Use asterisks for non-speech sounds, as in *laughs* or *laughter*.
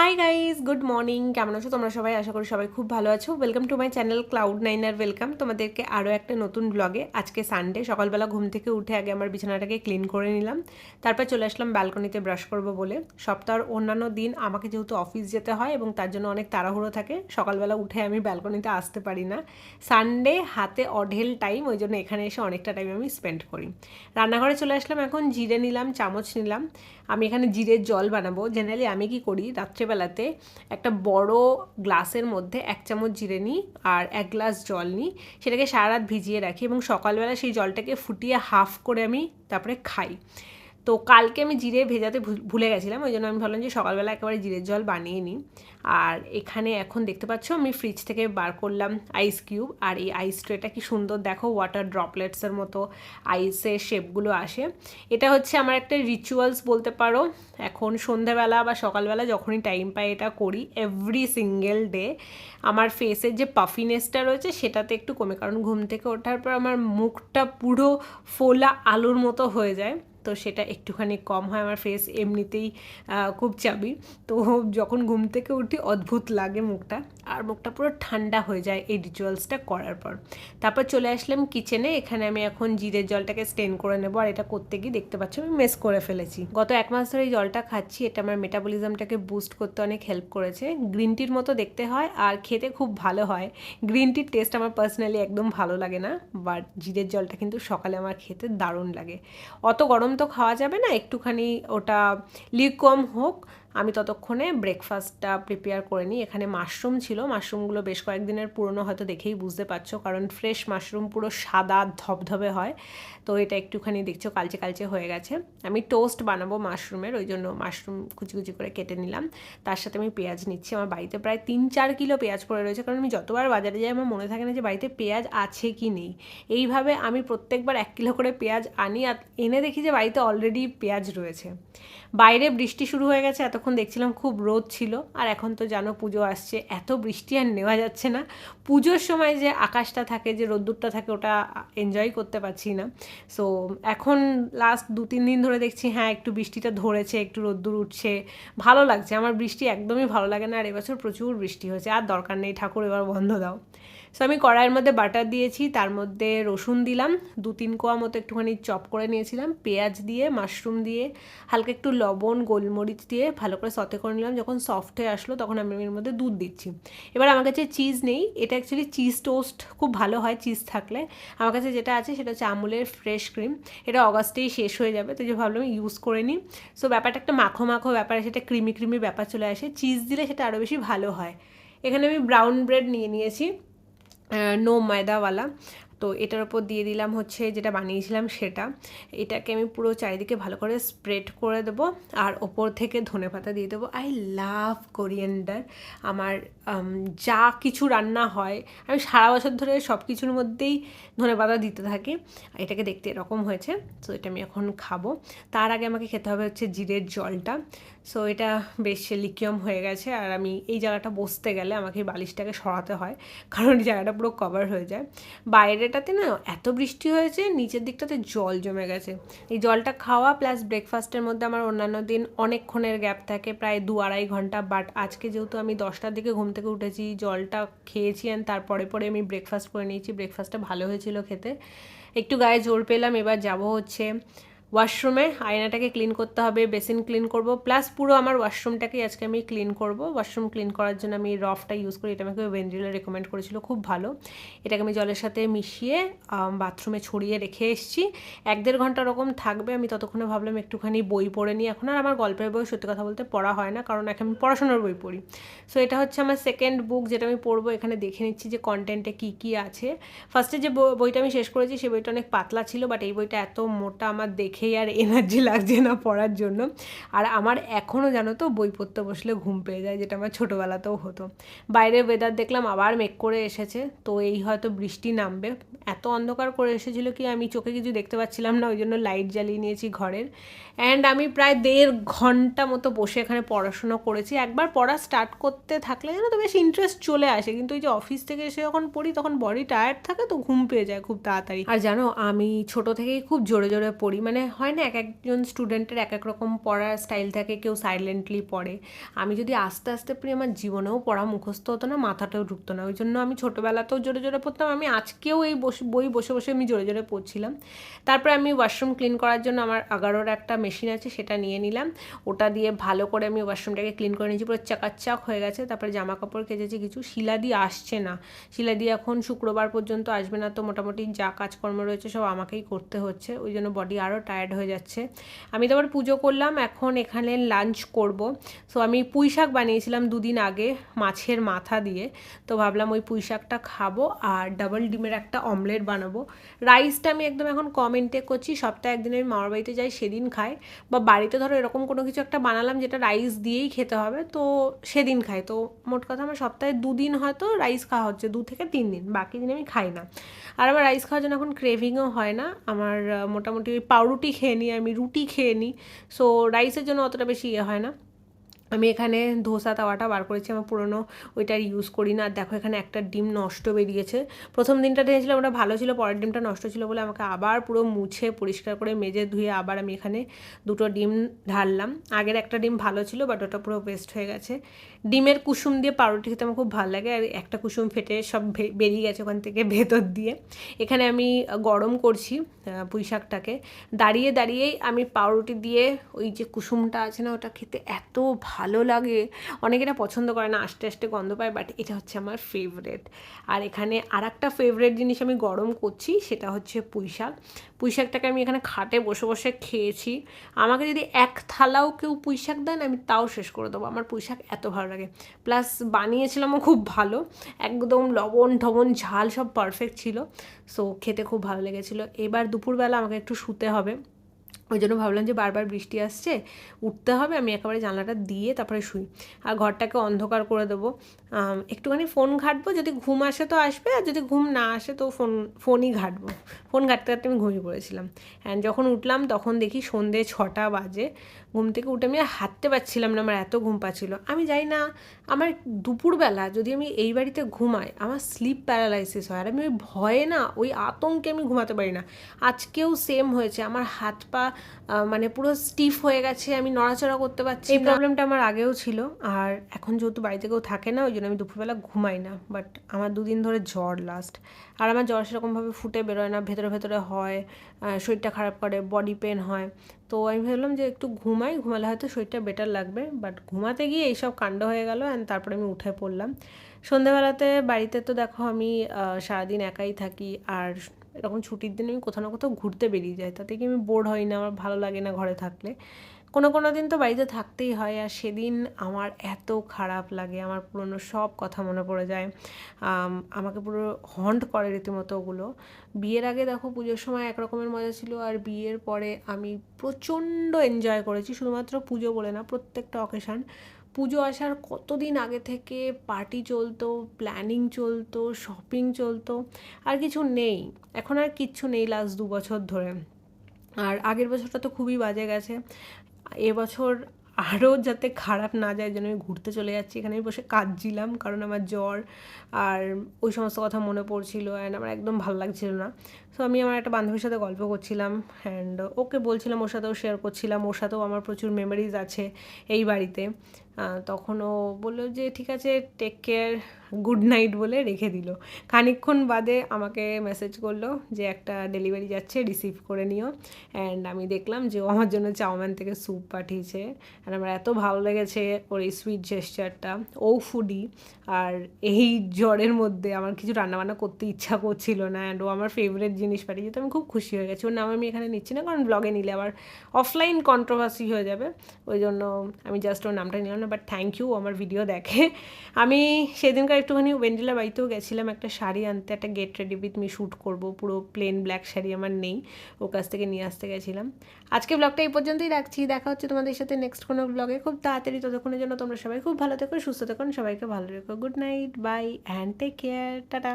Hi guys good morning কেমন আছো? তোমরা সবাই? আশা করি সবাই খুব ভালো আছো। Welcome to my channel cloud nine R welcome তোমাদেরকে আরও একটা নতুন ব্লগে আজকে সানডে সকালবেলা ঘুম থেকে উঠে আগে আমার বিছানাটাকে ক্লিন করে নিলাম। তারপর চলে আসলাম ব্যালকনিতে ব্রাশ করব বলে। সপ্তাহের অন্যান্য দিন আমাকে যেহেতু অফিস যেতে হয় এবং তার জন্য অনেক তাড়াহুড়ো থাকে, সকালবেলা উঠে আমি ব্যালকনিতে আসতে পারি না। সানডে হাতে অঢেল টাইম ওই জন্য এখানে এসে অনেকটা টাইম আমি স্পেন্ড করি। রান্নাঘরে চলে আসলাম, এখন জিরে নিলাম, চামচ নিলাম। আমি এখানে জিরের জল বানাবো। জেনারেলি আমি কি করি? রাত্রেবেলাতে একটা বড় গ্লাসের মধ্যে এক চামচ জিরে নিই আর এক গ্লাস জল নিই সেটাকে সারা রাত ভিজিয়ে রাখি এবং সকালবেলা সেই জলটাকে ফুটিয়ে হাফ করে আমি তারপরে খাই। তো কালকে আমি জিরে ভেজাতে ভুলে গেছিলাম, ওই জন্য আমি ভাবলাম যে সকালবেলা একেবারে জিরের জল বানিয়ে নিই। আর এখানে এখন দেখতে পাচ্ছ আমি ফ্রিজ থেকে বার করলাম আইস কিউব আর এই আইস ট্রেটা কি সুন্দর দেখো ওয়াটার ড্রপলেটসের মতো আইসের শেপগুলো আসে। এটা হচ্ছে আমার একটা রিচুয়ালস বলতে পারো। এখন সন্ধ্যাবেলা বা সকালবেলা যখনই টাইম পাই এটা করি এভরি সিঙ্গেল ডে আমার ফেসের যে পাফিনেসটা রয়েছে সেটাতে একটু কমে, কারণ ঘুম থেকে ওঠার পর আমার মুখটা পুরো ফোলা আলুর মতো হয়ে যায়। তো সেটা একটুখানি কম হয়। আমার ফেস এমনিতেই খুব চাবি। তো যখন ঘুম থেকে উঠি, অদ্ভুত লাগে মুখটা। আর মুখটা পুরো ঠান্ডা হয়ে যায় এই রিচুয়ালসটা করার পর। তারপর চলে আসলাম কিচেনে এখানে আমি এখন জিরের জলটাকে স্টেন করে নেব। আর এটা করতে গিয়ে দেখতে পাচ্ছি আমি মেস করে ফেলেছি। গত এক মাস ধরে এই জলটা খাচ্ছি। এটা আমার মেটাবলিজমটাকে বুস্ট করতে অনেক হেল্প করেছে। গ্রিন টির মতো দেখতে হয় আর খেতে খুব ভালো হয়। গ্রিন টির টেস্ট আমার পার্সোনালি একদম ভালো লাগে না। বাট জিরের জলটা কিন্তু সকালে আমার খেতে দারুণ লাগে। অত গরম তো খাওয়া যাবে না একটুখানি ওটা লিকম হোক আমি ততক্ষণে ব্রেকফাস্টটা প্রিপেয়ার করে নিই। এখানে মাশরুম ছিল। মাশরুমগুলো বেশ কয়েকদিনের পুরনো, হয়তো দেখেই বুঝতে পারছ, কারণ ফ্রেশ মাশরুম পুরো সাদা, ধবধবে হয়। তো এটা একটুখানি দেখছ, কালচে কালচে হয়ে গেছে। আমি টোস্ট বানাবো মাশরুমের ওই জন্য মাশরুম কুচি কুচি করে কেটে নিলাম। তার সাথে আমি পেঁয়াজ নিচ্ছি। আমার বাড়িতে প্রায় তিন চার কিলো পেঁয়াজ পড়ে রয়েছে, কারণ আমি যতবার বাজারে যাই, আমার মনে থাকে না যে বাড়িতে পেঁয়াজ আছে কি নেই। এইভাবে আমি প্রত্যেকবার এক কিলো করে পেঁয়াজ আনি আর এনে দেখি যে বাড়িতে অলরেডি পেঁয়াজ রয়েছে। বাইরে বৃষ্টি শুরু হয়ে গেছে এতক্ষণ দেখছিলাম খুব রোদ ছিল, আর এখন তো জানো পুজো আসছে, এত বৃষ্টি আর নেওয়া যাচ্ছে না। পুজোর সময় যে আকাশটা থাকে, যে রোদ্দুরটা থাকে, ওটা এনজয় করতে পারছি না। সো এখন লাস্ট দু, তিন দিন ধরে দেখছি হ্যাঁ একটু বৃষ্টিটা ধরেছে, একটু রোদ্দুর উঠছে। ভালো লাগছে, আমার বৃষ্টি একদমই ভালো লাগে না, আর এবছর প্রচুর বৃষ্টি হয়েছে, আর দরকার নেই, ঠাকুর এবার বন্ধ দাও। সো আমি কড়াইয়ের মধ্যে বাটার দিয়েছি, তার মধ্যে রসুন দিলাম, দু তিন কোয়া মতো একটুখানি চপ করে নিয়েছিলাম, পেঁয়াজ দিয়ে মাশরুম দিয়ে, হালকা একটু লবণ, গোলমরিচ দিয়ে ভালো করে সতে করে নিলাম, যখন সফট হয়ে আসলো তখন আমি এর মধ্যে দুধ দিচ্ছি। এবার আমার কাছে চিজ নেই, এটা অ্যাকচুয়ালি চিজ টোস্ট খুব ভালো হয় চিজ থাকলে। আমার কাছে যেটা আছে সেটা হচ্ছে আমুলের ফ্রেশ ক্রিম এটা অগাস্টেই শেষ হয়ে যাবে, তো যে ভাবলাম ইউজ করে নিই। সো ব্যাপারটা একটা মাখো মাখো ব্যাপার, সেটা ক্রিমি ক্রিমি ব্যাপার চলে আসে চিজ দিলে সেটা আরও বেশি ভালো হয়। এখানে আমি ব্রাউন ব্রেড নিয়ে নিয়েছি। নো ময়দাওয়ালা তো এটার ওপর দিয়ে দিলাম হচ্ছে যেটা বানিয়েছিলাম সেটা। এটাকে আমি পুরো চারিদিকে ভালো করে স্প্রেড করে দেবো আর ওপর থেকে ধনে পাতা দিয়ে দেবো। আই লাভ কোরিয়েন্ডার আমার যা কিছু রান্না হয়, আমি সারা বছর ধরে সব কিছুর মধ্যেই ধনে পাতা দিতে থাকি। এটাকে দেখতে এরকম হয়েছে, তো এটা আমি এখন খাব। তার আগে আমাকে খেতে হবে হচ্ছে জিরের জলটা। সো এটা বেশ লিকিয়ম হয়ে গেছে আর আমি এই জায়গাটা বসতে গেলে আমাকে বালিশটাকে সরাতে হয়, কারণ এই জায়গাটা পুরো কভার হয়ে যায়। বাইরেটাতে না এত বৃষ্টি হয়েছে, নিচের দিকটাতে জল জমে গেছে। এই জলটা খাওয়া প্লাস ব্রেকফাস্টের মধ্যে আমার অন্যান্য দিন অনেকক্ষণের গ্যাপ থাকে, প্রায় দু আড়াই ঘণ্টা। বাট আজকে যেহেতু আমি দশটার দিকে ঘুম থেকে উঠেছি, জলটা খেয়েছি অ্যান্ড তারপরে পরে আমি ব্রেকফাস্ট করে নিয়েছি। ব্রেকফাস্টটা ভালো হয়েছিল খেতে। একটু গায়ে জোর পেলাম, এবার যাব হচ্ছে ওয়াশরুমে আয়নাটাকে ক্লিন করতে হবে, বেসিন ক্লিন করব, প্লাস পুরো আমার ওয়াশরুমটাকেই আজকে আমি ক্লিন করব। ওয়াশরুম ক্লিন করার জন্য আমি রফটা ইউজ করি, এটা আমাকে ওয়েন্ড্রিলা রেকমেন্ড করেছিল, খুব ভালো। এটাকে আমি জলের সাথে মিশিয়ে বাথরুমে ছড়িয়ে রেখে এসেছি। এক দেড় ঘণ্টা ওরকম থাকবে, আমি ততক্ষণে ভাবলাম একটুখানি বই পড়ে নিই। এখন আর আমার গল্পের বই সত্যি কথা বলতে পড়া হয় না, কারণ এখন আমি পড়াশোনার বই পড়ি। সো এটা হচ্ছে আমার সেকেন্ড বুক যেটা আমি পড়ব, এখানে দেখে নিচ্ছি যে কন্টেন্টে কী কী আছে। ফার্স্টে যে বইটা আমি শেষ করেছি সেই বইটা অনেক পাতলা ছিল বাট এই বইটা এত মোটা, আমার দেখেই আর এনার্জি *laughs* লাগছে না পড়ার জন্য। আর আমার এখনও জানো তো বই পড়তে বসলে ঘুম পেয়ে যায়, যেটা আমার ছোটোবেলাতেও হতো। বাইরে ওয়েদার দেখলাম আবার মেঘ করে এসেছে, তো এই হয়তো বৃষ্টি নামবে। এত অন্ধকার করে এসেছিল কি আমি চোখে কিছু দেখতে পাচ্ছিলাম না, ওই জন্য লাইট জ্বালিয়ে নিয়েছি ঘরের। অ্যান্ড আমি প্রায় দেড় ঘণ্টা মতো বসে এখানে পড়াশোনা করেছি। একবার পড়া স্টার্ট করতে থাকলে জানো তো বেশ ইন্টারেস্ট চলে আসে, কিন্তু ওই যে অফিস থেকে এসে যখন পড়ি, তখন বডি টায়ার্ড থাকে তো ঘুম পেয়ে যায় খুব তাড়াতাড়ি। আর জানো, আমি ছোট থেকেই খুব জোরে জোরে পড়ি মানে হয় না এক একজন স্টুডেন্টের এক এক রকম পড়ার স্টাইল থাকে, কেউ সাইলেন্টলি পড়ে। আমি যদি আস্তে আস্তে পড়ি, আমার জীবনেও পড়া মুখস্থ হতো না মাথাটাও ঢুকতো না। ওই জন্য আমি ছোটোবেলাতেও জোরে জোরে পড়তাম। আমি আজকেও এই বসে, বই বসে বসে আমি জোরে জোরে পড়ছিলাম। তারপরে আমি ওয়াশরুম ক্লিন করার জন্য আমার আগারোর একটা মেশিন আছে, সেটা নিয়ে নিলাম। ওটা দিয়ে ভালো করে আমি ওয়াশরুমটাকে ক্লিন করে নিয়েছি, পুরো চাকাচাক হয়ে গেছে। তারপরে জামা কাপড় কেচেছি, কিছু শিলা দিয়ে আসছে না। শিলা দিয়ে এখন শুক্রবার পর্যন্ত আসবে না, তো মোটামুটি যা কাজকর্ম রয়েছে সব আমাকেই করতে হচ্ছে। ওই জন্য বডি আরও টায়ার্ড হয়ে যাচ্ছে। আমি তো আবার পুজো করলাম, এখন এখানে লাঞ্চ করব। সো আমি পুঁই শাক বানিয়েছিলাম দুদিন আগে মাছের মাথা দিয়ে। তো ভাবলাম ওই পুঁই শাকটা খাব আর ডাবল ডিমের একটা অমলেট বানাবো। রাইসটা আমি একদম এখন কম ইনটেক করছি, সপ্তাহে একদিন আমি মামার বাড়িতে যাই, সেদিন খাই। বা বাড়িতে ধরো এরকম কোনো কিছু একটা বানালাম যেটা রাইস দিয়েই খেতে হবে, তো সেদিন খাই। তো মোট কথা আমার সপ্তাহে দুদিন হয়তো রাইস খাওয়া হচ্ছে, দু থেকে তিন দিন, বাকি দিন আমি খাই না। আর আমার রাইস খাওয়ার জন্য এখন ক্রেভিংও হয় না। আমার মোটামুটি ওই পাউরুটি খেয়ে নিই, আমি রুটি খেয়ে নিই। সো রাইসের জন্য অতটা বেশি ইয়ে হয় না। আমি এখানে ধোসা তাওয়াটা বার করেছি, আমার পুরনো ওইটা ইউজ করি না। আর দেখো এখানে একটা ডিম নষ্ট বেরিয়েছে। প্রথম দিনটা দিয়েছিলাম ওটা ভালো ছিল, পরের ডিমটা নষ্ট ছিল বলে আমাকে আবার পুরো মুছে পরিষ্কার করে মেজে ধুয়ে আবার আমি এখানে দুটো ডিম ঢাললাম। আগের একটা ডিম ভালো ছিল বাট ওটা পুরো ওয়েস্ট হয়ে গেছে। ডিমের কুসুম দিয়ে পাউরুটি খেতে আমার খুব ভালো লাগে, আর একটা কুসুম ফেটে সব বেরিয়ে গেছে ওখান থেকে ভেতর দিয়ে। এখানে আমি গরম করছি পুঁই শাকটাকে। দাঁড়িয়ে, দাঁড়িয়েই আমি পাউরুটি দিয়ে ওই যে কুসুমটা আছে না, ওটা খেতে এত লাগে। অনেকে এটা পছন্দ করে না আস্তে আস্তে গন্ধ পায় বাট এটা হচ্ছে আমার ফেভারেট আর এখানে আর একটা ফেভারেট জিনিস আমি গরম করছি, সেটা হচ্ছে পুঁই শাক। পুঁই শাকটাকে আমি এখানে খাটে বসে বসে খেয়েছি। আমাকে যদি এক থালাও কেউ পুঁই শাক দেন আমি তাও শেষ করে দেবো। আমার পুঁই শাক এত ভালো লাগে। প্লাস বানিয়েছিলামও খুব ভালো। একদম লবণ ঠবণ ঝাল সব পারফেক্ট ছিল। সো খেতে খুব ভালো লেগেছিলো। এবার দুপুরবেলা আমাকে একটু শুতে হবে। ওই জন্য ভাবলাম যে বারবার বৃষ্টি আসছে, উঠতে হবে, আমি একেবারে জানলাটা দিয়ে তারপরে শুই। আর ঘরটাকে অন্ধকার করে দেবো। একটুখানি ফোন ঘাটবো, যদি ঘুম আসে তো আসবে, আর যদি ঘুম না আসে তো ফোন, ফোনই ঘাটবো। ফোন ঘাটতে ঘাটতে আমি ঘুমিয়ে পড়েছিলাম। অ্যান্ড যখন উঠলাম, তখন দেখি সন্ধে ছটা বাজে। ঘুম থেকে উঠে আমি হাঁটতে পারছিলাম না, আমার এত ঘুম পাচ্ছিল। আমি যাই না, আমার দুপুরবেলা যদি আমি এই বাড়িতে ঘুমাই, আমার স্লিপ প্যারালাইসিস হয়। আর আমি ওই ভয়ে না, ওই আতঙ্কে আমি ঘুমাতে পারি না। আজকেও সেম হয়েছে, আমার হাত পা মানে পুরো স্টিফ হয়ে গেছে আমি নড়াচড়া করতে পারছি এই প্রবলেমটা আমার আগেও ছিল আর এখন যেহেতু বাড়িতে কেউ থাকে না ওই জন্য আমি দুপুরবেলা ঘুমাই না বাট আমার দুদিন ধরে জ্বর লাস্ট আর আমার জ্বর সেরকমভাবে ফুটে বেরোয় না ভেতরে ভেতরে হয় শরীরটা খারাপ করে বডি পেন হয়। তো আমি ভাবলাম যে একটু ঘুমাই ঘুমালে হয়তো শরীরটা বেটার লাগবে বাট ঘুমাতে গিয়ে এইসব কাণ্ড হয়ে গেল অ্যান্ড তারপরে আমি উঠে পড়লাম। সন্ধেবেলাতে বাড়িতে তো দেখো আমি সারাদিন একাই থাকি আর এরকম ছুটির দিনে আমি কোথাও না কোথাও ঘুরতে বেরিয়ে যাই। তাতে কি আমি বোর হই না, আমার ভালো লাগে না ঘরে থাকলে। কোনো কোনো দিন তো বাড়িতে থাকতেই হয় আর সেদিন আমার এত খারাপ লাগে, আমার পুরনো সব কথা মনে পড়ে যায়। আমাকে পুরো হন্ট করে রীতিমতো ওগুলো। বিয়ের আগে দেখো পুজোর সময় একরকমের মজা ছিল আর বিয়ের পরে আমি প্রচণ্ড এনজয় করেছি। শুধুমাত্র পুজো বলে না, প্রত্যেকটা অকেশান পুজো আসার কতদিন আগে থেকে পার্টি চলতো প্ল্যানিং চলতো শপিং চলতো, আর কিছু নেই। এখন আর কিচ্ছু নেই লাস্ট দু বছর ধরে। আর আগের বছরটা তো খুবই বাজে গেছে। এবছর আরও যাতে খারাপ না যায়, যেন আমি ঘুরতে চলে যাচ্ছি এখানে বসে কাঁদছিলাম, কারণ আমার জ্বর আর ওই সমস্ত কথা মনে পড়ছিল অ্যান্ড আমার একদম ভালো লাগছিল না। সো আমি আমার একটা বান্ধবীর সাথে গল্প করছিলাম অ্যান্ড ওকে বলছিলাম ওর সাথেও শেয়ার করছিলাম, ওর সাথেও আমার প্রচুর মেমোরিজ আছে এই বাড়িতে। তখন ও বলল যে, ঠিক আছে টেক কেয়ার গুড নাইট বলে রেখে দিল। খানিক্ষণ বাদে আমাকে মেসেজ করল যে, একটা ডেলিভারি যাচ্ছে রিসিভ করে নিও। অ্যান্ড আমি দেখলাম যে, ও আমার জন্য চাউম্যান থেকে স্যুপ পাঠিয়েছে। অ্যান্ড আমার এত ভালো লেগেছে ওর এই সুইট জেস্টারটা ও ফুডি আর এই জ্বরের মধ্যে আমার কিছু রান্নাবান্না করতে ইচ্ছা করছিল না। অ্যান্ড ও আমার ফেভারেট জিনিস পাঠিয়েছে তো আমি খুব খুশি হয়ে গেছি। ওর নাম আমি এখানে নিচ্ছি না, কারণ ব্লগে নিলে আবার অফলাইন কন্ট্রোভার্সি হয়ে যাবে। ওই জন্য আমি জাস্ট ওর নামটা নিলাম না বাট থ্যাংক ইউ আমার ভিডিও দেখে। আমি সেদিনকার একটুখানি ওয়েন্ডিলার বাড়িতেও গেছিলাম, একটা শাড়ি আনতে, একটা get ready with me shoot করব, পুরো প্লেন ব্ল্যাক শাড়ি আমার নেই, ওর কাছ থেকে নিয়ে আসতে গেছিলাম। আজকে ব্লগটা এই পর্যন্তই রাখছি, দেখা হচ্ছে তোমাদের সাথে নেক্সট কোনো ব্লগে খুব তাড়াতাড়ি ততক্ষণের জন্য তোমরা সবাই খুব ভালো থেকো, সুস্থ থেকো, সবাইকে ভালো রেখো। Good night bye and take care tata.